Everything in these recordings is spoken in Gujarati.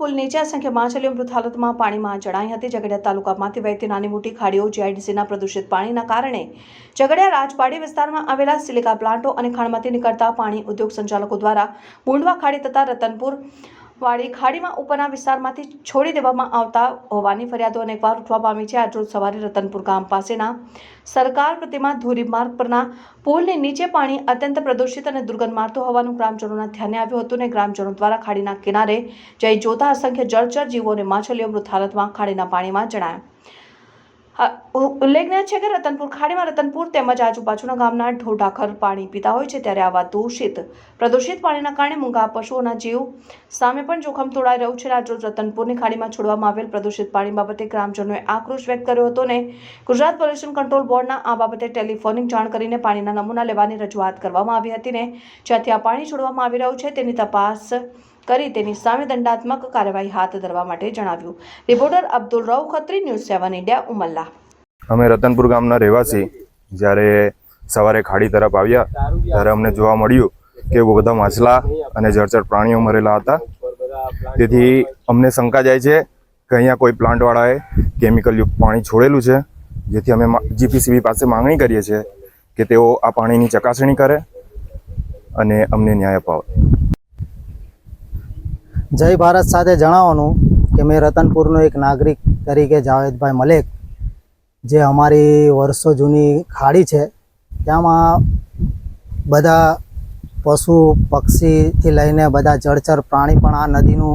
પુલ નીચે અસંખ્ય માછલીઓ મૃત પાણીમાં જણાઈ હતી. ઝઘડિયા તાલુકામાંથી વહેતી નાની મોટી ખાડીઓ જીઆઈડીસીના પ્રદૂષિત પાણીના કારણે ઝઘડિયા રાજપાડી વિસ્તારમાં આવેલા સિલિકા પ્લાન્ટો અને ખાણમાંથી નીકળતા પાણી ઉદ્યોગ સંચાલકો દ્વારા બુંડવા ખાડી તથા રતનપુર વાળી ખાડીમાં ઉપરના વિસ્તારમાંથી છોડી દેવામાં આવતા હોવાની ફરિયાદો અનેકવાર ઉઠવા પામી છે. આજરોજ સવારે રતનપુર ગામ પાસેના સરકાર પ્રતિમા ધોરીમાર્ગ પરના પુલની નીચે પાણી અત્યંત પ્રદૂષિત અને દુર્ગંધ મારતું હોવાનું ગ્રામજનોના ધ્યાને આવ્યું હતું અને ગ્રામજનો દ્વારા ખાડીના કિનારે જઈ જોતા અસંખ્ય જળચર જીવો અને માછલીઓ મૃત હાલતમાં ખાડીના પાણીમાં જણાયા. ઉલ્લેખનીય છે કે રતનપુર ખાડીમાં રતનપુર તેમજ આજુબાજુના ગામના ઢોઢાખર પાણી પીતા હોય છે ત્યારે આવા દૂષિત, પ્રદૂષિત પાણીના કારણે મૂંગા પશુઓના જીવ સામે પણ જોખમ તોડાઈ રહ્યું છે. આજરોજ રતનપુરની ખાડીમાં છોડવામાં આવેલ પ્રદૂષિત પાણી બાબતે ગ્રામજનોએ આક્રોશ વ્યક્ત કર્યો હતો અને ગુજરાત પોલ્યુશન કંટ્રોલ બોર્ડના આ બાબતે ટેલિફોનિક જાણ કરીને પાણીના નમૂના લેવાની રજૂઆત કરવામાં આવી હતી ને જ્યાંથી આ પાણી છોડવામાં આવી રહ્યું છે તેની તપાસ કરી તેની સામે દંડાત્મક કાર્યવાહી હાથ ધરવા માટે જણાવ્યું. Reporter Abdul Rau Khatri, news seven India, Umalla. અમે રતનપુર ગામના રહેવાસી. જ્યારે સવારે ખાડી તરફ આવ્યા, ત્યારે અમને જોવા મળ્યું કે બધા માછલા અને જળચર પ્રાણીઓ મરેલા હતા. તેથી અમને શંકા જાય છે કે અહીંયા કોઈ પ્લાન્ટવાળાએ કેમિકલયુક્ત પાણી છોડેલું છે, જેથી અમે જીપીસીબી પાસે માંગણી કરીએ છીએ કે તેઓ આ પાણીની ચકાસણી કરે અને અમને ન્યાય અપાવે. જય ભારત સાથે જણાવવાનું કે મેં રતનપુરનો એક નાગરિક તરીકે જાવેદભાઈ મલેક, જે અમારી વર્ષો જૂની ખાડી છે, ત્યાંમાં બધા પશુ, પક્ષીથી લઈને બધા જળચર પ્રાણી પણ આ નદીનું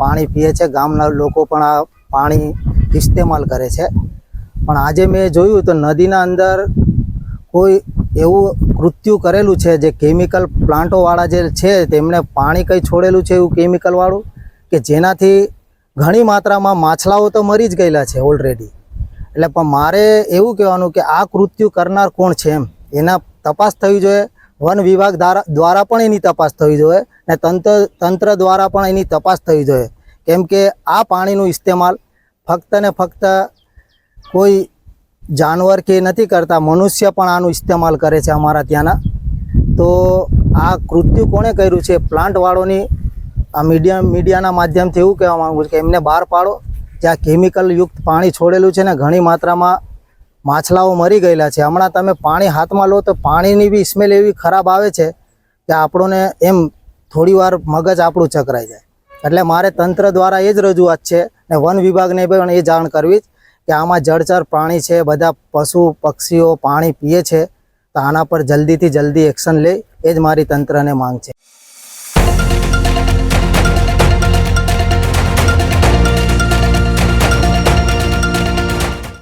પાણી પીએ છે. ગામના લોકો પણ આ પાણી ઇસ્તેમાલ કરે છે. પણ આજે મેં જોયું તો નદીના અંદર કોઈ એવું કૃત્યુ કરેલું છે, જે કેમિકલ પ્લાન્ટોવાળા જે છે તેમણે પાણી કંઈ છોડેલું છે એવું કેમિકલવાળું કે જેનાથી ઘણી માત્રામાં માછલાઓ તો મરી જ ગયેલા છે ઓલરેડી એટલે પણ મારે એવું કહેવાનું કે આ કૃત્યુ કરનાર કોણ છે એમ? એના તપાસ થવી જોઈએ, વન વિભાગ દ્વારા પણ એની તપાસ થવી જોઈએ અને તંત્ર તંત્ર દ્વારા પણ એની તપાસ થવી જોઈએ. કેમ કે આ પાણીનું ઇસ્તેમાલ ફક્ત ને ફક્ત કોઈ જાનવર કે નથી કરતા, મનુષ્ય પણ આનું ઇસ્તેમાલ કરે છે અમારા ત્યાંના. તો આ કૃત્યુ કોણે કર્યું છે? પ્લાન્ટવાળોની, આ મીડિયા, મીડિયાના માધ્યમથી એવું કહેવા માગું છું કે એમને બહાર પાડો. જ્યાં કેમિકલયુક્ત પાણી છોડેલું છે ને, ઘણી માત્રામાં માછલાઓ મરી ગયેલા છે. હમણાં તમે પાણી હાથમાં લો તો પાણીની બી સ્મેલ એવી ખરાબ આવે છે કે આપણોને એમ થોડીવાર મગજ આપણું ચકરાઈ જાય. એટલે મારે તંત્ર દ્વારા એ જ રજૂઆત છે ને, વન વિભાગને પણ એ જાણ કરવી જ. કે આમાં જળચર પ્રાણી છે, બધા પશુ, પક્ષીઓ પાણી પીએ છે, તો આના પર જલ્દીથી જલ્દી એક્શન લે, એ જ મારી તંત્રને માંગ છે.